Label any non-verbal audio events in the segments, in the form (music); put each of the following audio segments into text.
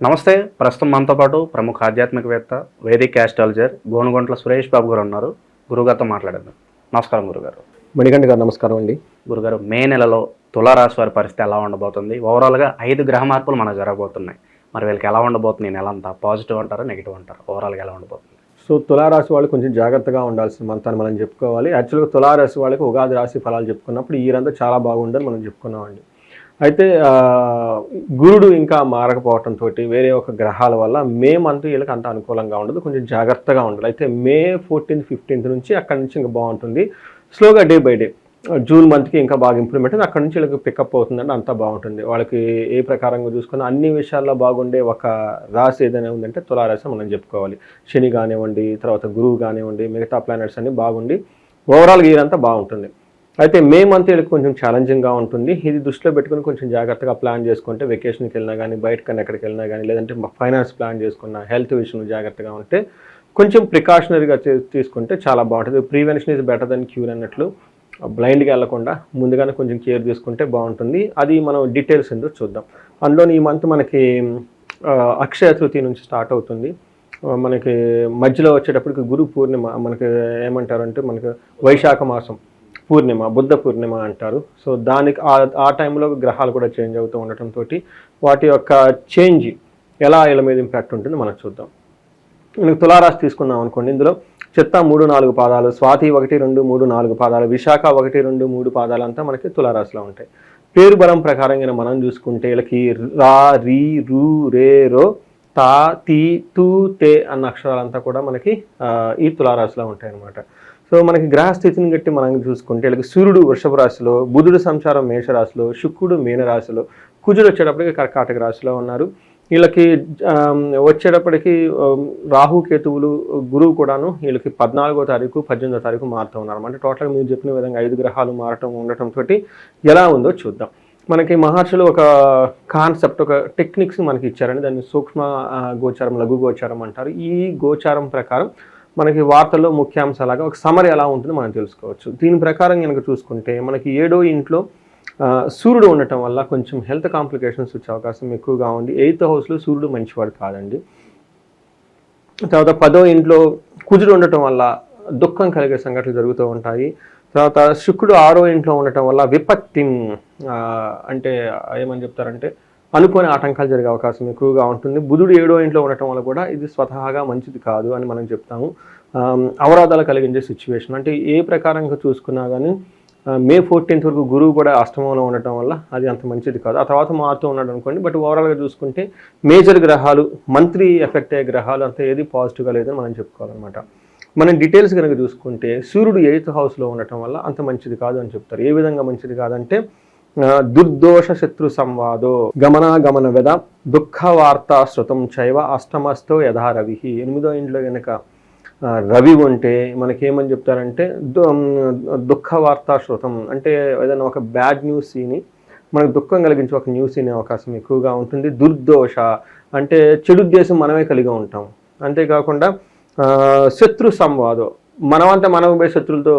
నమస్తే ప్రస్తుతం మనతో పాటు ప్రముఖ ఆధ్యాత్మికవేత్త వేదిక్ ఆస్ట్రాలజర్ గోనుగొంట్ల సురేష్ బాబు గారు ఉన్నారు. గురుగారితో మాట్లాడేద్దాం. నమస్కారం గురుగారు. మణికంఠ గారు నమస్కారం అండి. గురుగారు మే నెలలో తులారాశి వారి పరిస్థితి ఎలా ఉండబోతుంది? ఓవరాల్గా ఐదు గ్రహ మార్పులు మనకు జరగబోతున్నాయి. మరి వీళ్ళకి ఎలా ఉండబోతుంది నెల అంతా పాజిటివ్ అంటారా నెగిటివ్ అంటారా? ఓవరాల్గా ఎలా ఉండబోతుంది? సో తులారాశి వాళ్ళు కొంచెం జాగ్రత్తగా ఉండాల్సిన మంత్ అని మనం చెప్పుకోవాలి. యాక్చువల్గా తులారాశి వాళ్ళకి ఉగాది రాశి ఫలాలు చెప్పుకున్నప్పుడు ఈ ఇయర్ అంతా చాలా బాగుందని మనం చెప్పుకున్నామండి. అయితే గురుడు ఇంకా మారకపోవటంతో వేరే ఒక గ్రహాల వల్ల మే మంత్ వీళ్ళకి అంత అనుకూలంగా ఉండదు. కొంచెం జాగ్రత్తగా ఉండాలి. అయితే మే ఫోర్టీన్త్ ఫిఫ్టీన్త్ నుంచి అక్కడి నుంచి ఇంకా బాగుంటుంది. స్లోగా డే బై డే జూన్ మంత్కి ఇంకా బాగా ఇంప్రూవ్మెంట్ ఉంది అక్కడ నుంచి వీళ్ళకి పికప్ అవుతుందంటే అంతా బాగుంటుంది. వాళ్ళకి ఏ ప్రకారంగా చూసుకున్నా అన్ని విషయాల్లో బాగుండే ఒక రాశి ఏదైనా ఉందంటే తులారాశి మనం చెప్పుకోవాలి. శని కానివ్వండి తర్వాత గురువు కానివ్వండి మిగతా ప్లానెట్స్ అన్నీ బాగుండి ఓవరాల్గా ఇదంతా బాగుంటుంది. అయితే మే మంత్ వీళ్ళకి కొంచెం ఛాలెంజింగ్గా ఉంటుంది. ఇది దృష్టిలో పెట్టుకుని కొంచెం జాగ్రత్తగా ప్లాన్ చేసుకుంటే వెకేషన్కి వెళ్ళినా కానీ బయటకన్నా ఎక్కడికి వెళ్ళినా కానీ లేదంటే ఫైనాన్స్ ప్లాన్ చేసుకున్న హెల్త్ విషయంలో జాగ్రత్తగా ఉంటే కొంచెం ప్రికాషనరీగా తీసుకుంటే చాలా బాగుంటుంది. Prevention is better then cure అన్నట్లు బ్లైండ్గా వెళ్ళకుండా ముందుగానే కొంచెం కేర్ తీసుకుంటే బాగుంటుంది. అది మనం డీటెయిల్స్ ఎందుకు చూద్దాం. అందులో ఈ మంత్ మనకి అక్షయ తృతీయ నుంచి స్టార్ట్ అవుతుంది. మనకి మధ్యలో వచ్చేటప్పటికి గురు పూర్ణిమ మనకి ఏమంటారంటే మనకి వైశాఖ మాసం. పూర్ణిమ బుద్ధ పూర్ణిమ అంటారు. సో దానికి ఆ- ఆ టైంలో గ్రహాలు కూడా చేంజ్ అవుతూ ఉండటంతో వాటి యొక్క చేంజ్ ఎలా వీళ్ళ మీద ఇంపాక్ట్ ఉంటుంది మనం చూద్దాం. నేను తులారాశి తీసుకుందాం అనుకోండి. ఇందులో చిత్త మూడు నాలుగు పాదాలు స్వాతి ఒకటి రెండు మూడు నాలుగు పాదాలు విశాఖ ఒకటి రెండు మూడు పాదాలు అంతా మనకి తులారాశిలో ఉంటాయి. పేరు బలం ప్రకారంగా మనం చూసుకుంటే వీళ్ళకి రా రీ రు రే రో తా తీ తూ తే అన్న అక్షరాలంతా కూడా మనకి ఈ తులారాశిలో ఉంటాయి అన్నమాట సో మనకి గ్రహ స్థితిని బట్టి మనం చూసుకుంటే వీళ్ళకి సూర్యుడు వృషభ రాశిలో బుధుడు సంచారం మేషరాశిలో శుక్రుడు మీనరాశిలో కుజుడు వచ్చేటప్పటికి కర్కాటక రాశిలో ఉన్నారు. వీళ్ళకి వచ్చేటప్పటికి రాహుకేతువులు రాహు కేతువులు గురువు కూడాను వీళ్ళకి పద్నాలుగో తారీఖు పద్దెనిమిదో తారీఖు మారుతూ ఉన్నారు. అంటే టోటల్గా మీరు చెప్పిన విధంగా ఐదు గ్రహాలు మారటం ఉండటంతో ఎలా ఉందో చూద్దాం. మనకి మహర్షులు ఒక కాన్సెప్ట్ ఒక టెక్నిక్స్ మనకి ఇచ్చారండి. దాన్ని సూక్ష్మ గోచారం లఘు గోచారం అంటారు. ఈ గోచారం ప్రకారం మనకి వార్తల్లో ముఖ్యాంశాలాగా ఒక సమరి ఎలా ఉంటుందో మనం తెలుసుకోవచ్చు. దీని ప్రకారం కనుక చూసుకుంటే మనకి ఏడో ఇంట్లో సూర్యుడు ఉండటం వల్ల కొంచెం హెల్త్ కాంప్లికేషన్స్ వచ్చే అవకాశం ఎక్కువగా ఉంది. ఎయిత్ హౌస్లో సూర్యుడు మంచివాడు కాదండి. తర్వాత పదో ఇంట్లో కుజుడు ఉండటం వల్ల దుఃఖం కలిగే సంఘటనలు జరుగుతూ ఉంటాయి. తర్వాత శుక్రుడు ఆరో ఇంట్లో ఉండటం వల్ల విపత్తి అంటే ఏమని చెప్తారంటే అనుకోని ఆటంకాలు జరిగే అవకాశం ఎక్కువగా ఉంటుంది. బుధుడు ఏడో ఇంట్లో ఉండటం వల్ల కూడా ఇది స్వతహాగా మంచిది కాదు అని మనం చెప్తాము. అవరాధాలు కలిగించే సిచ్యువేషన్ అంటే ఏ ప్రకారంగా చూసుకున్నా కానీ మే ఫోర్టీన్త్ వరకు గురువు కూడా అష్టమంలో ఉండటం వల్ల అది అంత మంచిది కాదు. ఆ తర్వాత మారుతూ ఉన్నాడు అనుకోండి బట్ ఓవరాల్గా చూసుకుంటే మేజర్ గ్రహాలు మంత్లీ ఎఫెక్ట్ అయ్యే గ్రహాలు అంత ఏది పాజిటివ్గా లేదని మనం చెప్పుకోవాలన్నమాట. మనం డీటెయిల్స్ కనుక చూసుకుంటే సూర్యుడు ఎయిత్ హౌస్లో ఉండటం వల్ల అంత మంచిది కాదు అని చెప్తారు. ఏ విధంగా మంచిది కాదంటే దుర్దోష శత్రు సంవాదో గమనాగమన వెద దుఃఖ వార్త శృతం చైవ అష్టమస్తో యథా రవి. ఎనిమిదో ఇంట్లో కనుక రవి ఉంటే మనకేమని చెప్తారంటే దు- దుఃఖ వార్తా శృతం అంటే ఏదైనా ఒక బ్యాడ్ న్యూస్ సీని మనకు దుఃఖం కలిగించే ఒక న్యూస్ వినే అవకాశం ఎక్కువగా ఉంటుంది. దుర్దోష అంటే చెడు ఉద్దేశం మనమే కలిగి ఉంటాం. అంతేకాకుండా శత్రు సంవాదం మనమంతా మనం పోయి శత్రులతో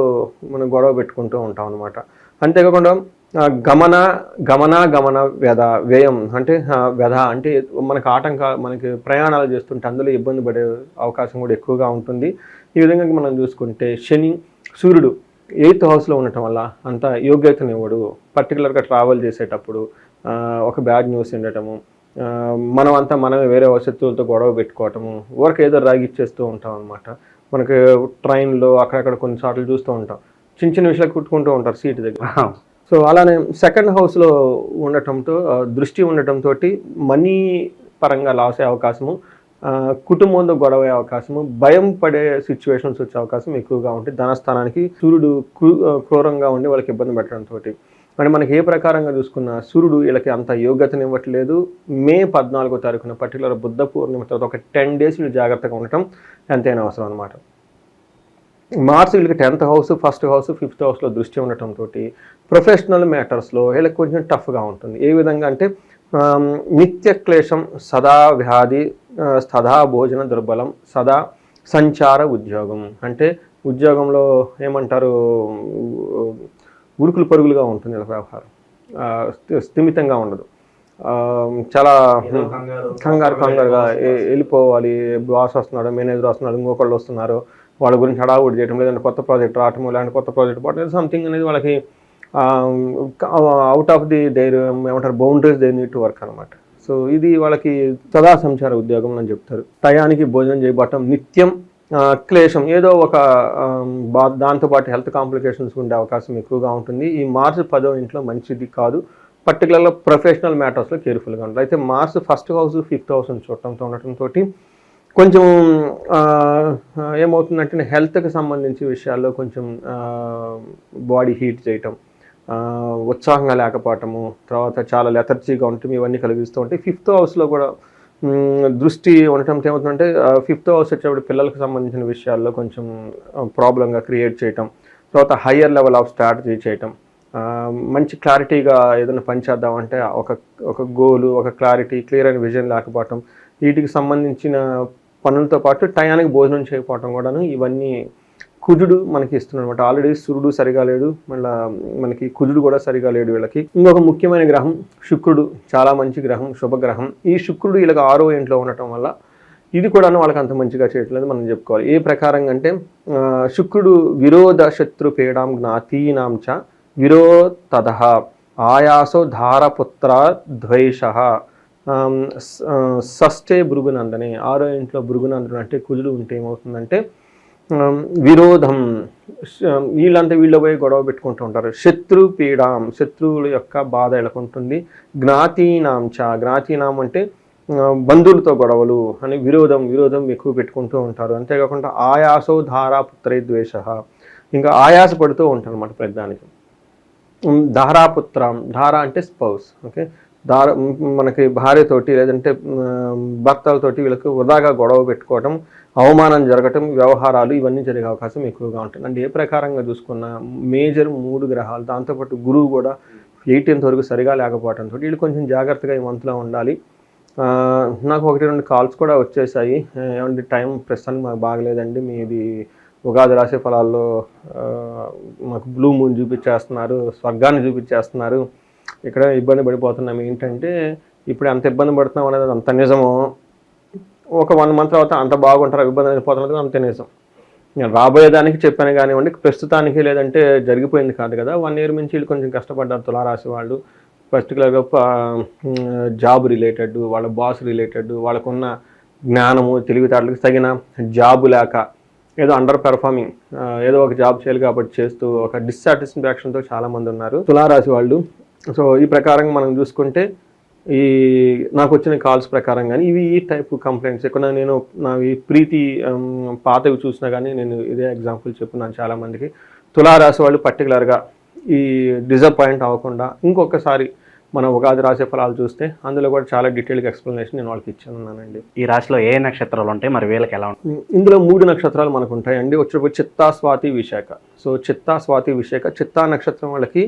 మనం గొడవ పెట్టుకుంటూ ఉంటాం అనమాట అంతేకాకుండా గమన గమన గమన వ్యధ వ్యయం అంటే వ్యధ అంటే మనకు ఆటంక మనకి ప్రయాణాలు చేస్తుంటే అందులో ఇబ్బంది పడే అవకాశం కూడా ఎక్కువగా ఉంటుంది. ఈ విధంగా మనం చూసుకుంటే శని సూర్యుడు ఎయిత్ హౌస్లో ఉండటం వల్ల అంత యోగ్యతనివ్వడు. పర్టికులర్గా ట్రావెల్ చేసేటప్పుడు ఒక బ్యాడ్ న్యూస్ ఉండటము మనం అంతా మనమే వేరే వసతులతో గొడవ పెట్టుకోవటము ఊరికి ఏదో రాగిచ్చేస్తూ ఉంటాం అనమాట మనకి ట్రైన్లో అక్కడక్కడ కొన్నిసార్లు చూస్తూ ఉంటాం. చిన్న చిన్న విషయాలు కుట్టుకుంటూ ఉంటారు సీట్ దగ్గర. సో అలానే సెకండ్ హౌస్లో ఉండటంతో దృష్టి ఉండటంతో మనీ పరంగా లాస్ అయ్యే అవకాశము కుటుంబంతో గొడవ అయ్యే అవకాశము భయం పడే సిచ్యువేషన్స్ వచ్చే అవకాశం ఎక్కువగా ఉంటుంది ధనస్థానానికి సూర్యుడు క్రూ- క్రూరంగా ఉండి వాళ్ళకి ఇబ్బంది పెట్టడంతో అంటే మనకి ఏ ప్రకారంగా చూసుకున్నా సూర్యుడు వీళ్ళకి అంత యోగ్యతను ఇవ్వట్లేదు మే పద్నాలుగో తారీఖున పర్టికులర్ బుద్ధ పూర్ణిమ తర్వాత ఒక టెన్ డేస్ వీళ్ళు జాగ్రత్తగా ఉండటం ఎంతైనా అవసరం అనమాట మార్స్ వీళ్ళకి tenth house first house fifth హౌస్లో దృష్టి ఉండటంతో ప్రొఫెషనల్ మ్యాటర్స్లో వీళ్ళకి కొంచెం టఫ్గా ఉంటుంది. ఏ విధంగా అంటే నిత్య క్లేశం సదా వ్యాధి సదా భోజన దుర్బలం సదా సంచార ఉద్యోగం. అంటే ఉద్యోగంలో ఏమంటారు ఉరుకులు పరుగులుగా ఉంటుంది వీళ్ళ వ్యవహారం. స్థిమితంగా ఉండదు. చాలా కంగారు. కంగారుగా వెళ్ళిపోవాలి. బాస్ వస్తున్నాడు మేనేజర్ వస్తున్నాడు ఇంకొకళ్ళు వస్తున్నారు. వాళ్ళ గురించి హడావుడి చేయడం లేదంటే కొత్త ప్రాజెక్ట్ రావటం లేదంటే కొత్త ప్రాజెక్ట్ పోవటం సంథింగ్ అనేది వాళ్ళకి అవుట్ ఆఫ్ ది దేర్ ఏమంటారు boundaries they need to work అనమాట సో ఇది వాళ్ళకి సదా సంచార ఉద్యోగం అని చెప్తారు. టయానికి భోజనం చేయబట్టం నిత్యం క్లేశం ఏదో ఒక బా దాంతోపాటు హెల్త్ కాంప్లికేషన్స్ ఉండే అవకాశం ఎక్కువగా ఉంటుంది. ఈ మార్చ్ పదో ఇంట్లో మంచిది కాదు. పర్టికులర్గా ప్రొఫెషనల్ మ్యాటర్స్లో కేర్ఫుల్గా ఉంటుంది అయితే Mars first house fifth house చూడటంతో ఉండటంతో కొంచెం ఏమవుతుందంటే హెల్త్కి సంబంధించి విషయాల్లో కొంచెం బాడీ హీట్ చేయటం ఉత్సాహంగా లేకపోవటము తర్వాత చాలా లెథర్జీగా ఉండటం ఇవన్నీ కలిగిస్తూ ఉంటాయి ఫిఫ్త్ హౌస్లో కూడా దృష్టి ఉండటం ఏమవుతుందంటే ఫిఫ్త్ హౌస్ వచ్చేప్పుడు పిల్లలకు సంబంధించిన విషయాల్లో కొంచెం ప్రాబ్లంగా క్రియేట్ చేయటం తర్వాత హయ్యర్ లెవెల్ ఆఫ్ స్ట్రాటజీ చేయటం మంచి క్లారిటీగా ఏదైనా పని చేద్దామంటే ఒక ఒక గోలు ఒక క్లారిటీ క్లియర్ అయిన విజన్ లేకపోవటం వీటికి సంబంధించిన పనులతో పాటు టయానికి భోజనం చేయకపోవటం కూడాను ఇవన్నీ కుజుడు మనకి ఇస్తున్నాడు అనమాట ఆల్రెడీ సూర్యుడు సరిగా లేడు మళ్ళీ మనకి కుజుడు కూడా సరిగా లేడు వీళ్ళకి. ఇంకొక ముఖ్యమైన గ్రహం శుక్రుడు చాలా మంచి గ్రహం శుభగ్రహం. ఈ శుక్రుడు వీళ్ళకి ఆరో ఇంట్లో ఉండటం వల్ల ఇది కూడా వాళ్ళకి అంత మంచిగా చేయట్లేదు మనం చెప్పుకోవాలి. ఏ ప్రకారంగా అంటే శుక్రుడు విరోధ శత్రు పేడాం జ్ఞాతీనాం చ విరోధ ఆయాసో ధారపుత్ర ద్వేష. షష్ఠే భృగునందనే. ఆరో ఇంట్లో భృగునందనం అంటే కుజుడు ఉంటే ఏమవుతుందంటే విరోధం వీళ్ళంతా వీళ్ళ పోయి గొడవ పెట్టుకుంటూ ఉంటారు. శత్రు పీడాం శత్రువుల యొక్క బాధ ఎలాకుంటుంది. జ్ఞాతీనాం చ జ్ఞాతీనాం అంటే బంధువులతో గొడవలు అని విరోధం విరోధం ఎక్కువ పెట్టుకుంటూ ఉంటారు. అంతేకాకుండా ఆయాసో ధారా పుత్రే ద్వేష ఇంకా ఆయాస పడుతూ ఉంటారు అన్నమాట ప్రతిదానికి ధారాపుత్రం ధార అంటే స్పౌస్ ఓకే? దార మనకి భార్యతోటి లేదంటే భర్తలతోటి వీళ్ళకి వృధాగా గొడవ పెట్టుకోవటం అవమానం జరగటం వ్యవహారాలు ఇవన్నీ జరిగే అవకాశం ఎక్కువగా ఉంటుంది. అంటే ఏ ప్రకారంగా చూసుకున్న మేజర్ మూడు గ్రహాలు దాంతోపాటు గురువు కూడా ఎయిటీన్త్ వరకు సరిగా లేకపోవడంతో వీళ్ళు కొంచెం జాగ్రత్తగా ఈ మంత్లో ఉండాలి. నాకు ఒకటి రెండు కాల్స్ కూడా వచ్చేసాయి. ఏమంటే టైం ప్రస్తుతానికి మాకు బాగలేదండి. మీది ఉగాది రాశి ఫలాల్లో మాకు బ్లూ మూన్ చూపించేస్తున్నారు స్వర్గాన్ని చూపించేస్తున్నారు. ఇక్కడ ఇబ్బంది పడిపోతున్నాం. ఏంటంటే ఇప్పుడు ఎంత ఇబ్బంది పడుతున్నాం అనేది అంత నిజము. ఒక వన్ మంత్ తర్వాత అంత బాగుంటారు ఇబ్బంది అయిపోతున్నది అంత నిజం. నేను రాబోయేదానికి చెప్పాను కానివ్వండి ప్రస్తుతానికి లేదంటే జరిగిపోయింది కాదు కదా. వన్ ఇయర్ నుంచి వీళ్ళు కొంచెం కష్టపడ్డారు తులారాశి వాళ్ళు. పర్టికులర్గా జాబ్ రిలేటెడ్ వాళ్ళ బాస్ రిలేటెడ్ వాళ్ళకున్న జ్ఞానము తెలివితేటలకు తగిన జాబు లేక ఏదో అండర్ పెర్ఫార్మింగ్ ఏదో ఒక జాబ్ చేయాలి కాబట్టి చేస్తూ ఒక డిస్సాటిస్ఫాక్షన్తో చాలామంది ఉన్నారు. తులారాశి వాళ్ళు సో ఈ ప్రకారంగా మనం చూసుకుంటే ఈ నాకు వచ్చిన కాల్స్ ప్రకారం కానీ ఇవి ఈ టైప్ కంప్లైంట్స్. ఎక్కువ నేను నా ఈ ప్రీతి పాతవి చూసినా కానీ నేను ఇదే ఎగ్జాంపుల్ చెప్పున్నాను చాలామందికి. తులారాశి వాళ్ళు పర్టికులర్గా ఈ డిసప్పాయింట్ అవ్వకుండా ఇంకొకసారి మన ఉగాది రాశి ఫలాలు చూస్తే అందులో కూడా చాలా డీటెయిల్గా ఎక్స్ప్లెనేషన్ నేను వాళ్ళకి ఇచ్చానున్నానండి. ఈ రాశిలో ఏ నక్షత్రాలు ఉంటాయి? మరి వీళ్ళకి ఎలా ఉంటుంది ఇందులో మూడు నక్షత్రాలు మనకు ఉంటాయండి వచ్చేటప్పుడు చిత్తా స్వాతి విశాఖ. సో చిత్తా స్వాతి విశాఖ చిత్తా నక్షత్రం వాళ్ళకి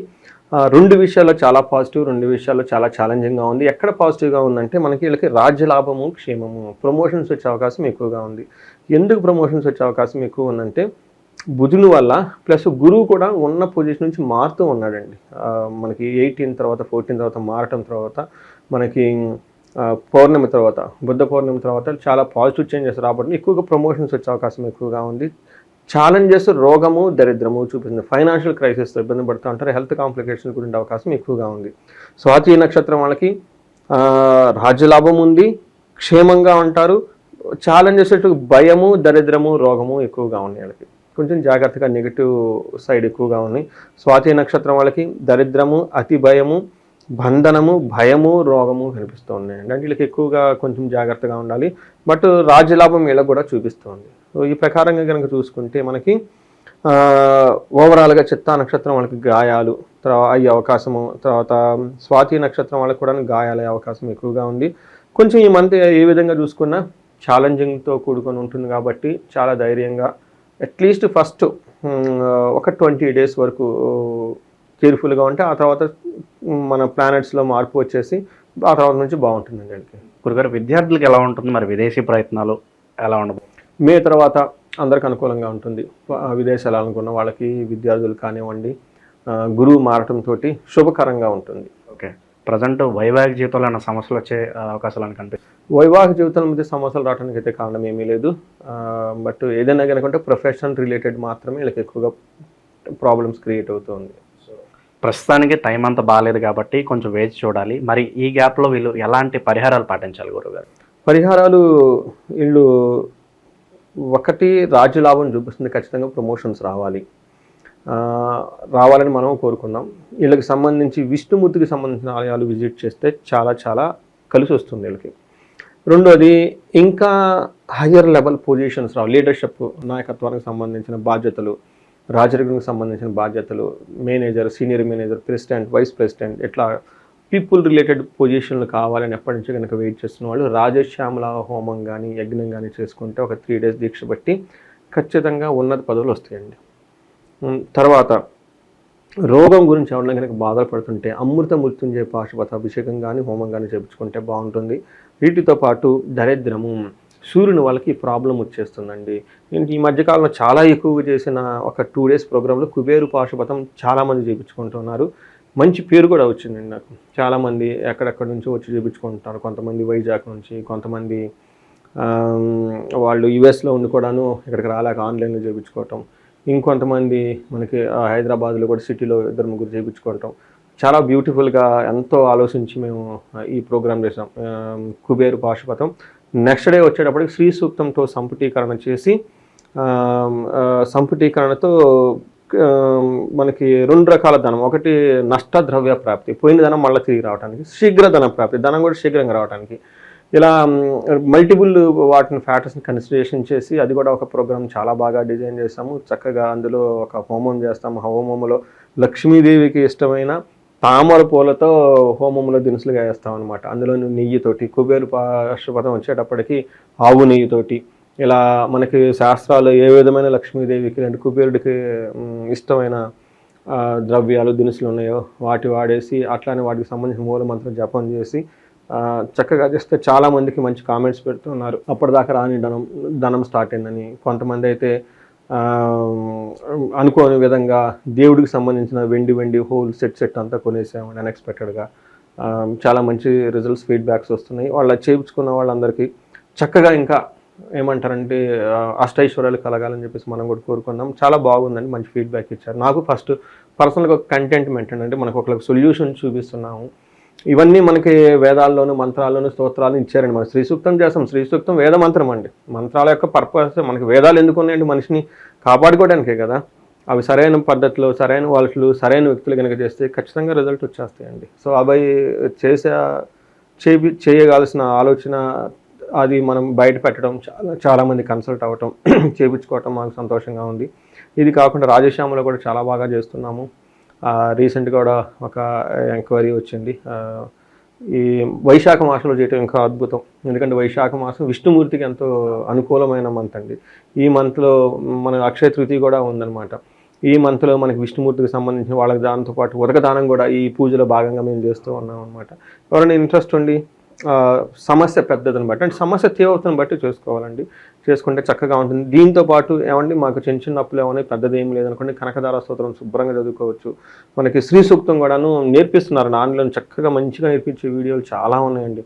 రెండు విషయాల్లో చాలా పాజిటివ్ రెండు విషయాల్లో చాలా ఛాలెంజింగ్గా ఉంది. ఎక్కడ పాజిటివ్గా ఉందంటే మనకి వీళ్ళకి రాజ్య లాభము క్షేమము ప్రమోషన్స్ వచ్చే అవకాశం ఎక్కువగా ఉంది. ఎందుకు ప్రమోషన్స్ వచ్చే అవకాశం ఎక్కువ ఉందంటే బుధుని వల్ల ప్లస్ గురువు కూడా ఉన్న పొజిషన్ నుంచి మారుతూ ఉన్నాడండి. మనకి ఎయిటీన్ తర్వాత ఫోర్టీన్ తర్వాత మారటం తర్వాత మనకి పౌర్ణమి తర్వాత బుద్ధ పౌర్ణమి తర్వాత చాలా పాజిటివ్ చేంజెస్ రాబట్టి ఎక్కువగా ప్రమోషన్స్ వచ్చే అవకాశం ఎక్కువగా ఉంది. ఛాలెంజెస్ రోగము దరిద్రము చూపిస్తుంది. ఫైనాన్షియల్ క్రైసిస్తో ఇబ్బంది పడుతూ ఉంటారు. హెల్త్ కాంప్లికేషన్స్ గురించి అవకాశం ఎక్కువగా ఉంది. స్వాతి నక్షత్రం వాళ్ళకి రాజ్యలాభం ఉంది. క్షేమంగా ఉంటారు. ఛాలెంజెస్ భయము దరిద్రము రోగము ఎక్కువగా ఉన్నాయి వాళ్ళకి. కొంచెం జాగ్రత్తగా నెగిటివ్ సైడ్ ఎక్కువగా ఉన్నాయి. స్వాతి నక్షత్రం వాళ్ళకి దరిద్రము అతి భయము బంధనము భయము రోగము కనిపిస్తూ ఉన్నాయండి. అంటే వీళ్ళకి ఎక్కువగా కొంచెం జాగ్రత్తగా ఉండాలి. బట్ రాజ్యలాభం వీళ్ళకి కూడా చూపిస్తుంది. సో ఈ ప్రకారంగా కనుక చూసుకుంటే మనకి ఓవరాల్గా చిత్తా నక్షత్రం వాళ్ళకి గాయాలు తర్వాత అయ్యే అవకాశము తర్వాత స్వాతి నక్షత్రం వాళ్ళకి కూడా గాయాలయ్యే అవకాశం ఎక్కువగా ఉంది. కొంచెం ఈ మంత్ ఏ విధంగా చూసుకున్నా ఛాలెంజింగ్తో కూడుకొని ఉంటుంది కాబట్టి చాలా ధైర్యంగా అట్లీస్ట్ ఫస్ట్ ఒక ట్వంటీ డేస్ వరకు కేర్ఫుల్గా ఉంటే ఆ తర్వాత మన ప్లానెట్స్లో మార్పు వచ్చేసి ఆ తర్వాత నుంచి బాగుంటుందండి వీళ్ళకి గురుగారు విద్యార్థులకు ఎలా ఉంటుంది? మరి విదేశీ ప్రయత్నాలు ఎలా ఉండబోతుంది మే తర్వాత అందరికి అనుకూలంగా ఉంటుంది. విదేశాలు అనుకున్న వాళ్ళకి విద్యార్థులు కానివ్వండి గురువు మారటంతో శుభకరంగా ఉంటుంది. ఓకే. ప్రజెంట్ వైవాహిక జీవితంలో ఏమైనా సమస్యలు వచ్చే అవకాశాలు అని కనిపిస్తుంది వైవాహిక జీవితం మధ్య సమస్యలు రావడానికి అయితే కారణం ఏమీ లేదు. బట్ ఏదైనా కనుకుంటే ప్రొఫెషన్ రిలేటెడ్ మాత్రమే వీళ్ళకి ఎక్కువగా ప్రాబ్లమ్స్ క్రియేట్ అవుతుంది. ప్రస్తుతానికి టైం అంతా బాగాలేదు కాబట్టి కొంచెం వేచి చూడాలి. మరి ఈ గ్యాప్లో వీళ్ళు ఎలాంటి పరిహారాలు పాటించాలి గురుగారు? పరిహారాలు వీళ్ళు ఒకటి రాజ్యలాభం చూపిస్తుంది. ఖచ్చితంగా ప్రమోషన్స్ రావాలి. రావాలని మనం కోరుకుందాం వీళ్ళకి సంబంధించి విష్ణుమూర్తికి సంబంధించిన ఆలయాలు విజిట్ చేస్తే చాలా చాలా కలిసి వస్తుంది వీళ్ళకి. రెండోది ఇంకా హయ్యర్ లెవెల్ పొజిషన్స్ రావు లీడర్షిప్ నాయకత్వానికి సంబంధించిన బాధ్యతలు రాజరికానికి సంబంధించిన బాధ్యతలు manager senior manager president vice president ఇట్లా పీపుల్ రిలేటెడ్ పొజిషన్లు కావాలని ఎప్పటి నుంచి కనుక వెయిట్ చేస్తున్న వాళ్ళు రాజశ్యామల హోమం కానీ యజ్ఞం కానీ చేసుకుంటే ఒక త్రీ డేస్ దీక్ష బట్టి ఖచ్చితంగా ఉన్నత పదవులు వస్తాయండి. తర్వాత రోగం గురించి ఎవరైనా కనుక బాధపడుతుంటే అమృత మృత్యుంజయ పాశుపత అభిషేకం కానీ హోమం కానీ చేయించుకుంటే బాగుంటుంది. వీటితో పాటు దరిద్రము సూర్యుని వాళ్ళకి ప్రాబ్లం వచ్చేస్తుందండి. నేను ఈ మధ్యకాలంలో చాలా ఎక్కువగా చేసిన ఒక టూ డేస్ ప్రోగ్రాంలో కుబేరు పాశుపతం చాలామంది చేయించుకుంటున్నారు మంచి పేరు కూడా వచ్చిందండి నాకు. చాలామంది ఎక్కడెక్కడి నుంచో వచ్చి చేయించుకుంటున్నారు కొంతమంది వైజాగ్ నుంచి కొంతమంది వాళ్ళు యుఎస్లో ఉండి కూడాను ఇక్కడికి రాలేక ఆన్లైన్లో చేయించుకోవటం ఇంకొంతమంది మనకి హైదరాబాద్లో కూడా సిటీలో ఇద్దరు ముగ్గురు చేయించుకోవటం చాలా బ్యూటిఫుల్గా ఎంతో ఆలోచించి మేము ఈ ప్రోగ్రాం చేసాం కుబేరు పాశుపతం. నెక్స్ట్ డే వచ్చేటప్పటికి శ్రీ సూక్తంతో సంపుటీకరణ చేసి సంపుటీకరణతో మనకి రెండు రకాల ధనం. ఒకటి నష్ట ద్రవ్య ప్రాప్తి. పోయిన ధనం మళ్ళీ తిరిగి రావడానికి శీఘ్ర ధన ప్రాప్తి. ధనం కూడా శీఘ్రంగా రావడానికి ఇలా మల్టిపుల్ వాటిని ఫ్యాక్టర్స్ని కన్సిడరేషన్ చేసి అది కూడా ఒక ప్రోగ్రామ్ చాలా బాగా డిజైన్ చేస్తాము చక్కగా అందులో ఒక హోమం చేస్తాము. ఆ హోమంలో లక్ష్మీదేవికి ఇష్టమైన తామర పూలతో హోమంలో దినుసులుగా వేస్తాం అనమాట అందులో నెయ్యితోటి కుబేరు పాశుపతం వచ్చేటప్పటికి ఆవు నెయ్యితోటి ఇలా మనకి శాస్త్రాలు ఏ విధమైన లక్ష్మీదేవికి అంటే కుబేరుడికి ఇష్టమైన ద్రవ్యాలు దినుసులు ఉన్నాయో వాటి వాడేసి అట్లానే వాటికి సంబంధించిన మూల మంత్రం జపం చేసి చక్కగా చేస్తే చాలామందికి మంచి కామెంట్స్ పెడుతున్నారు. అప్పటిదాకా రాని ధనం ధనం స్టార్ట్ అయిందని కొంతమంది అయితే అనుకోని విధంగా దేవుడికి సంబంధించిన వెండి వెండి హోల్ సెట్ సెట్ అంతా కొనేసామని అన్ఎక్స్పెక్టెడ్గా చాలా మంచి రిజల్ట్స్ ఫీడ్బ్యాక్స్ వస్తున్నాయి. వాళ్ళ చేయించుకున్న వాళ్ళందరికీ చక్కగా ఇంకా ఏమంటారంటే అష్టైశ్వర్యాలు కలగాలని చెప్పేసి మనం కూడా కోరుకున్నాం. చాలా బాగుందని మంచి ఫీడ్బ్యాక్ ఇచ్చారు. నాకు ఫస్ట్ పర్సనల్గా కంటెంట్మెంట్ అంటే మనకు ఒక సొల్యూషన్ చూపిస్తున్నాము. ఇవన్నీ మనకి వేదాల్లోను మంత్రాల్లోను స్తోత్రాలను ఇచ్చారండి మన శ్రీ సూక్తం చేస్తాం శ్రీ సూక్తం వేద మంత్రం అండి. మంత్రాల యొక్క పర్పస్ మనకి వేదాలు ఎందుకు ఉన్నాయండి మనిషిని కాపాడుకోవడానికే కదా. అవి సరైన పద్ధతిలో సరైన వాళ్ళు సరైన వ్యక్తులు కనుక చేస్తే ఖచ్చితంగా రిజల్ట్ వచ్చేస్తాయండి. సో అవి చేసే చేపి చేయగలసిన ఆలోచన అది మనం బయట పెట్టడం చాలా చాలామంది కన్సల్ట్ అవ్వటం (clears throat) చేపించుకోవటం మాకు సంతోషంగా ఉంది. ఇది కాకుండా రాజశ్యామలో కూడా చాలా బాగా చేస్తున్నాము. రీసెంట్గా కూడా ఒక ఎంక్వైరీ వచ్చింది. ఈ వైశాఖ మాసంలో చేయటం ఇంకా అద్భుతం. ఎందుకంటే వైశాఖ మాసం విష్ణుమూర్తికి ఎంతో అనుకూలమైన మంత్ అండి. ఈ మంత్లో మన అక్షయ తృతీయ కూడా ఉందన్నమాట. ఈ మంత్లో మనకి విష్ణుమూర్తికి సంబంధించిన వాళ్ళకి దాంతో పాటు ఉదకదానం కూడా ఈ పూజలో భాగంగా మేము చేస్తూ ఉన్నాం అనమాట ఎవరైనా ఇంట్రెస్ట్ ఉండి సమస్య పెద్దదని బట్టి అంటే సమస్య తీవ్రతను బట్టి చేసుకోవాలండి. చేసుకుంటే చక్కగా ఉంటుంది. దీంతో పాటు ఏమండి మాకు చిన్న చిన్న అప్పులు ఏమన్నా పెద్దది ఏం లేదనుకోండి కనకదార స్తోత్రం శుభ్రంగా చదువుకోవచ్చు. మనకి శ్రీ సూక్తం కూడాను నేర్పిస్తున్నారు. ఆన్లైన్ చక్కగా మంచిగా నేర్పించే వీడియోలు చాలా ఉన్నాయండి.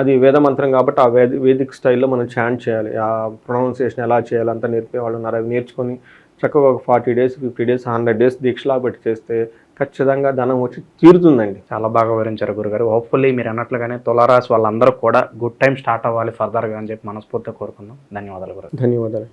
అది వేద మంత్రం కాబట్టి ఆ వేద వేదిక్ స్టైల్లో మనం చాంట్ చేయాలి. ఆ ప్రొనౌన్సియేషన్ ఎలా చేయాలి అంతా నేర్పే వాళ్ళు ఉన్నారు. అవి నేర్చుకొని చక్కగా ఒక forty days fifty days hundred days దీక్షలా పెట్టి చేస్తే ఖచ్చితంగా ధనం వచ్చి తీరుతుందండి. చాలా బాగా వివరించారు గురుగారు. హోప్ఫుల్లీ మీరు అన్నట్లుగానే తులారాశి వాళ్ళందరూ కూడా గుడ్ టైం స్టార్ట్ అవ్వాలి ఫర్దర్గా అని చెప్పి మనస్ఫూర్తిగా కోరుకుందాం. ధన్యవాదాలు గురు ధన్యవాదాలు.